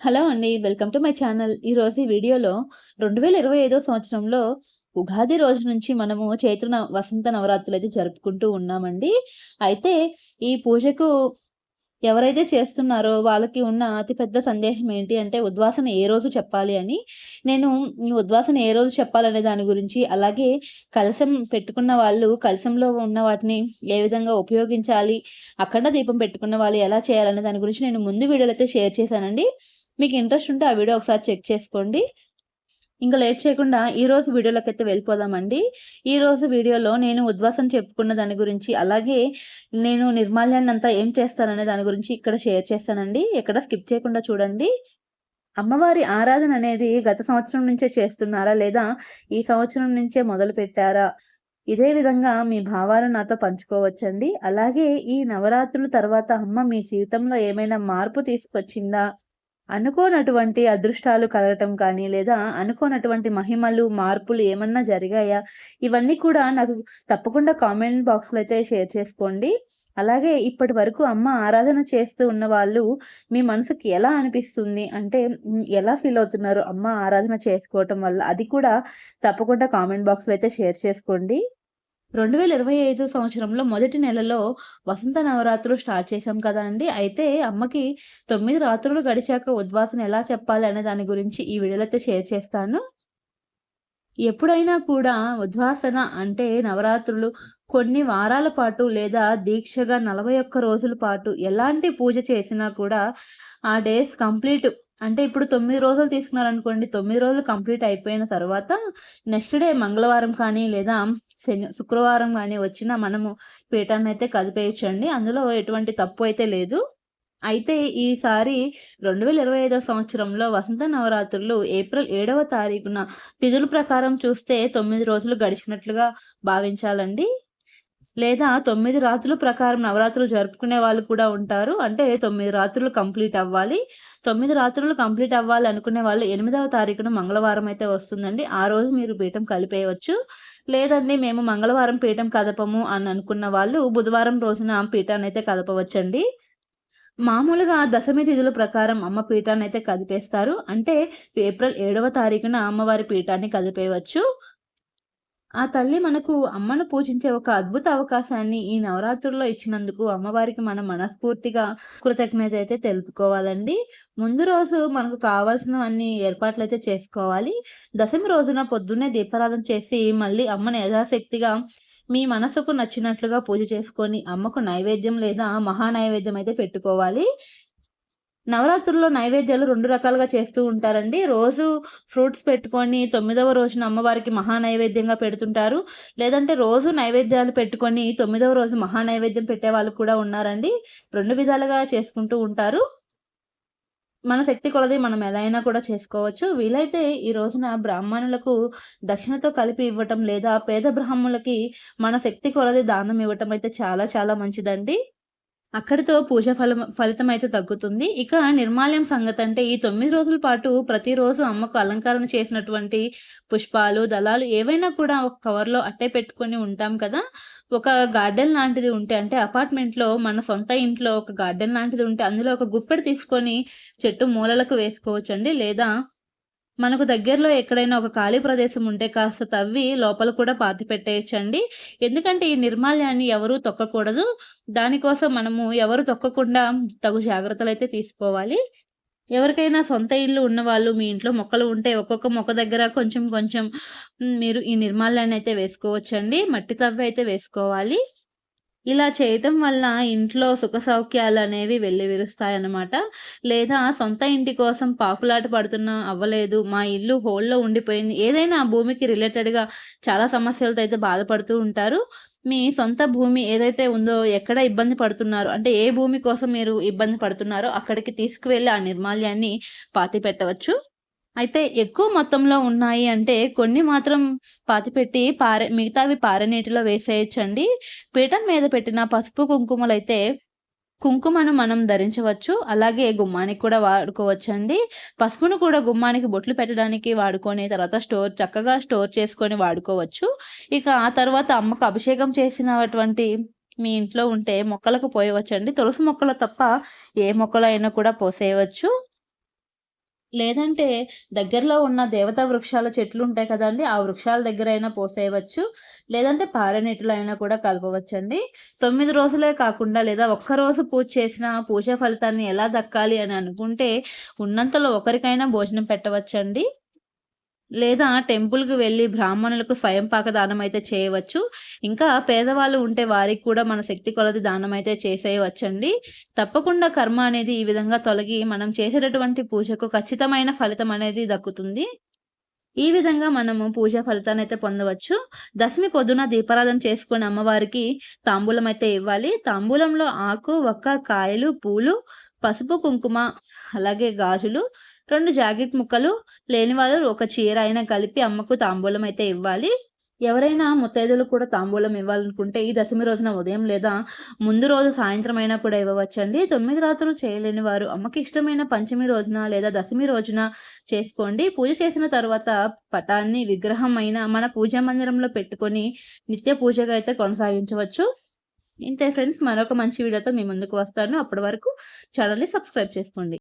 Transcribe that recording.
Hello అండి. Welcome to my channel. ఈరోజు ఈ వీడియోలో 2025 సంవత్సరంలో ఉగాది రోజు నుంచి మనము చైత్ర వసంత నవరాత్రులు అయితే జరుపుకుంటూ ఉన్నామండి. అయితే ఈ పూజకు ఎవరైతే చేస్తున్నారో వాళ్ళకి ఉన్న అతిపెద్ద సందేహం ఏంటి అంటే ఉద్వాసన ఏ రోజు చెప్పాలి అని. నేను ఈ ఉద్వాసన ఏ రోజు చెప్పాలనే దాని గురించి, అలాగే కలశం పెట్టుకున్న వాళ్ళు కలశంలో ఉన్న వాటిని ఏ విధంగా ఉపయోగించాలి, అఖండ దీపం పెట్టుకున్న వాళ్ళు ఎలా చేయాలనే దాని గురించి నేను ముందు వీడియోలు అయితే షేర్ చేశానండి. మీకు ఇంట్రెస్ట్ ఉంటే ఆ వీడియో ఒకసారి చెక్ చేసుకోండి. ఇంక లేట్ చేయకుండా ఈరోజు అయితే వెళ్ళిపోదామండి. ఈరోజు వీడియోలో నేను ఉద్వాసం చెప్పుకున్న దాని గురించి, అలాగే నేను నిర్మాల్యాన్నంతా ఏం చేస్తాననే దాని గురించి ఇక్కడ షేర్ చేస్తానండి. ఎక్కడ స్కిప్ చేయకుండా చూడండి. అమ్మవారి ఆరాధన అనేది గత సంవత్సరం నుంచే చేస్తున్నారా? లేదా ఈ సంవత్సరం నుంచే మొదలు పెట్టారా ఇదే విధంగా మీ భావాలను నాతో పంచుకోవచ్చండి. అలాగే ఈ నవరాత్రుల తర్వాత అమ్మ మీ జీవితంలో ఏమైనా మార్పు తీసుకొచ్చిందా? అనుకోనటువంటి అదృష్టాలు కలగటం కానీ, లేదా అనుకోనటువంటి మహిమలు, మార్పులు ఏమన్నా జరిగాయా? ఇవన్నీ కూడా నాకు తప్పకుండా కామెంట్ బాక్స్‌లో అయితే షేర్ చేసుకోండి. అలాగే ఇప్పటి వరకు అమ్మ ఆరాధన చేస్తూ ఉన్న వాళ్ళు మీ మనసుకి ఎలా అనిపిస్తుంది? అంటే ఎలా ఫీల్ అవుతున్నారు అమ్మ ఆరాధన చేసుకోవటం వల్ల? అది కూడా తప్పకుండా కామెంట్ బాక్స్‌లో అయితే షేర్ చేసుకోండి. 2025 సంవత్సరంలో మొదటి నెలలో వసంత నవరాత్రులు స్టార్ట్ చేశాం కదా అండి అయితే అమ్మకి తొమ్మిది రాత్రులు గడిచాక ఉద్వాసన ఎలా చెప్పాలి అనే దాని గురించి ఈ వీడియోలో అయితే షేర్ చేస్తాను. ఎప్పుడైనా కూడా ఉద్వాసన అంటే నవరాత్రులు కొన్ని వారాల పాటు లేదా దీక్షగా 41 రోజుల పాటు ఎలాంటి పూజ చేసినా కూడా ఆ డేస్ కంప్లీట్ అంటే ఇప్పుడు తొమ్మిది రోజులు తీసుకున్నారనుకోండి. తొమ్మిది రోజులు కంప్లీట్ అయిపోయిన తర్వాత నెక్స్ట్ డే మంగళవారం కానీ, లేదా శని శుక్రవారం కానీ వచ్చినా మనము పీఠాన్ని అయితే కదిపేయచ్చండి అందులో ఎటువంటి తప్పు అయితే లేదు. అయితే ఈసారి 2025 సంవత్సరంలో వసంత నవరాత్రులు ఏప్రిల్ ఏడవ తారీఖున తిథుల ప్రకారం చూస్తే తొమ్మిది రోజులు గడిచినట్లుగా భావించాలండి. లేదా తొమ్మిది రాత్రుల ప్రకారం నవరాత్రులు జరుపుకునే వాళ్ళు కూడా ఉంటారు. అంటే తొమ్మిది రాత్రులు కంప్లీట్ అవ్వాలి. తొమ్మిది రాత్రులు కంప్లీట్ అవ్వాలి అనుకునే వాళ్ళు ఎనిమిదవ తారీఖున మంగళవారం అయితే వస్తుందండి. ఆ రోజు మీరు పీఠం కలిపేయవచ్చు. లేదండి మేము మంగళవారం పీఠం కదపము అని అనుకున్న వాళ్ళు బుధవారం రోజున పీఠాన్నయితే కదపవచ్చండి. మామూలుగా దశమి తిథుల ప్రకారం అమ్మ పీఠాన్ని అయితే కదిపేస్తారు. అంటే ఏప్రిల్ ఏడవ తారీఖున అమ్మవారి పీఠాన్ని కదిపేయవచ్చు. ఆ తల్లి మనకు అమ్మను పూజించే ఒక అద్భుత అవకాశాన్ని ఈ నవరాత్రుల్లో ఇచ్చినందుకు అమ్మవారికి మనం మనస్ఫూర్తిగా కృతజ్ఞత అయితే తెలుపుకోవాలండి. ముందు రోజు మనకు కావాల్సినవన్నీ ఏర్పాట్లయితే చేసుకోవాలి. దశమి రోజున పొద్దున్నే దీపారాధన చేసి మళ్ళీ అమ్మని యథాశక్తిగా మీ మనసుకు నచ్చినట్లుగా పూజ చేసుకొని అమ్మకు నైవేద్యం లేదా మహా నైవేద్యం అయితే పెట్టుకోవాలి. నవరాత్రుల్లో నైవేద్యాలు రెండు రకాలుగా చేస్తూ ఉంటారండి. రోజు ఫ్రూట్స్ పెట్టుకొని తొమ్మిదవ రోజున అమ్మవారికి మహా నైవేద్యంగా పెడుతుంటారు. లేదంటే రోజు నైవేద్యాలు పెట్టుకొని తొమ్మిదవ రోజు మహా నైవేద్యం పెట్టేవాళ్ళు కూడా ఉన్నారండి. రెండు విధాలుగా చేసుకుంటూ ఉంటారు. మన శక్తి కొలది మనం ఎలా అయినా కూడా చేసుకోవచ్చు. వీలైతే ఈ రోజున బ్రాహ్మణులకు దక్షిణతో కలిపి ఇవ్వటం లేదా పేద బ్రాహ్మణులకి మన శక్తి కొలది దానం ఇవ్వటం అయితే చాలా చాలా మంచిదండి. అక్కడితో పూజ ఫలం ఫలితం అయితే తగ్గుతుంది. ఇక నిర్మాల్యం అంటే ఈ తొమ్మిది రోజుల పాటు ప్రతిరోజు అమ్మకు అలంకరణ చేసినటువంటి పుష్పాలు, దళాలు ఏవైనా కూడా ఒక కవర్‌లో అట్టే పెట్టుకొని ఉంటాం కదా! ఒక గార్డెన్ లాంటిది ఉంటే అంటే అపార్ట్మెంట్‌లో మన సొంత ఇంట్లో ఒక గార్డెన్ లాంటిది ఉంటే అందులో ఒక గుప్పెడు తీసుకొని చెట్టు మూలలకు వేసుకోవచ్చండి. లేదా మనకు దగ్గరలో ఎక్కడైనా ఒక ఖాళీ ప్రదేశం ఉంటే కాస్త తవ్వి లోపల కూడా పాతి పెట్టేయచ్చండి ఎందుకంటే ఈ నిర్మాల్యాన్ని ఎవరు తొక్కకూడదు. దానికోసం మనము ఎవరు తొక్కకుండా తగు జాగ్రత్తలు అయితే తీసుకోవాలి. ఎవరికైనా సొంత ఇల్లు ఉన్నవాళ్ళు మీ ఇంట్లో మొక్కలు ఉంటే ఒక్కొక్క మొక్క దగ్గర కొంచెం కొంచెం మీరు ఈ నిర్మాల్యాన్ని అయితే వేసుకోవచ్చండి. మట్టి తవ్వి అయితే వేసుకోవాలి. ఇలా చేయటం వల్ల ఇంట్లో సుఖ సౌఖ్యాలు అనేవి వెళ్ళి విరుస్తాయన్నమాట లేదా సొంత ఇంటి కోసం పాకులాట పడుతున్నా అవ్వలేదు. మా ఇల్లు హోల్‌లో ఉండిపోయింది. ఏదైనా భూమికి రిలేటెడ్‌గా చాలా సమస్యలతో అయితే బాధపడుతూ ఉంటారు. మీ సొంత భూమి ఏదైతే ఉందో ఎక్కడ ఇబ్బంది పడుతున్నారో అంటే ఏ భూమి కోసం మీరు ఇబ్బంది పడుతున్నారో అక్కడికి తీసుకువెళ్ళి ఆ నిర్మాల్యాన్ని పాతిపెట్టవచ్చు. అయితే ఎక్కువ మొత్తంలో ఉన్నాయి అంటే కొన్ని మాత్రం పాతిపెట్టి పారే మిగతావి పారే నీటిలో పీఠం మీద పెట్టిన పసుపు, కుంకుమలు అయితే కుంకుమను మనం ధరించవచ్చు. అలాగే గుమ్మానికి కూడా వాడుకోవచ్చండి. పసుపును కూడా గుమ్మానికి బొట్లు పెట్టడానికి వాడుకొని తర్వాత స్టోర్ చక్కగా స్టోర్ చేసుకొని వాడుకోవచ్చు. ఇక ఆ తర్వాత అమ్మకు అభిషేకం చేసినటువంటి మీ ఇంట్లో ఉంటే మొక్కలకు పోయవచ్చండి. తులసి మొక్కలు తప్ప ఏ మొక్కలైనా కూడా పోసేయవచ్చు. లేదంటే దగ్గరలో ఉన్న దేవతా వృక్షాల చెట్లు ఉంటాయి కదండీ! ఆ వృక్షాల దగ్గర అయినా పోసేయవచ్చు. లేదంటే పారనీటిలో అయినా కూడా కలపవచ్చండి. తొమ్మిది రోజులే కాకుండా లేదా ఒక్కరోజు పూజ చేసిన పూజ ఫలితాన్ని ఎలా దక్కాలి అని అనుకుంటే ఉన్నంతలో ఒకరికైనా భోజనం పెట్టవచ్చండి. లేదా టెంపుల్‌కి వెళ్ళి బ్రాహ్మణులకు స్వయంపాక దానం అయితే చేయవచ్చు. ఇంకా పేదవాళ్ళు ఉంటే వారికి కూడా మన శక్తి కొలది దానం అయితే చేసేయవచ్చండి. తప్పకుండా కర్మ అనేది ఈ విధంగా తొలగి మనం చేసేటటువంటి పూజకు ఖచ్చితమైన ఫలితం అనేది దక్కుతుంది. ఈ విధంగా మనము పూజా ఫలితాన్నయితే పొందవచ్చు. దశమి పొద్దున దీపారాధన చేసుకుని అమ్మవారికి తాంబూలం అయితే ఇవ్వాలి. తాంబూలంలో ఆకు, వక్క, కాయలు, పూలు, పసుపు, కుంకుమ అలాగే గాజులు, రెండు జాకెట్ ముక్కలు, లేని వాళ్ళు ఒక చీర అయినా కలిపి అమ్మకు తాంబూలం అయితే ఇవ్వాలి. ఎవరైనా ముత్తైదులు కూడా తాంబూలం ఇవ్వాలనుకుంటే ఈ దశమి రోజున ఉదయం లేదా ముందు రోజు సాయంత్రం అయినా కూడా ఇవ్వవచ్చండి. తొమ్మిది రాత్రులు చేయలేని వారు అమ్మకి ఇష్టమైన పంచమి రోజున లేదా దశమి రోజున చేసుకోండి. పూజ చేసిన తర్వాత పటాన్ని, విగ్రహం అయినా మన పూజా మందిరంలో పెట్టుకొని నిత్య పూజగా అయితే కొనసాగించవచ్చు. ఇంతే ఫ్రెండ్స్ మరొక మంచి వీడియోతో మీ ముందుకు వస్తాను. అప్పటి వరకు ఛానల్ని సబ్స్క్రైబ్ చేసుకోండి.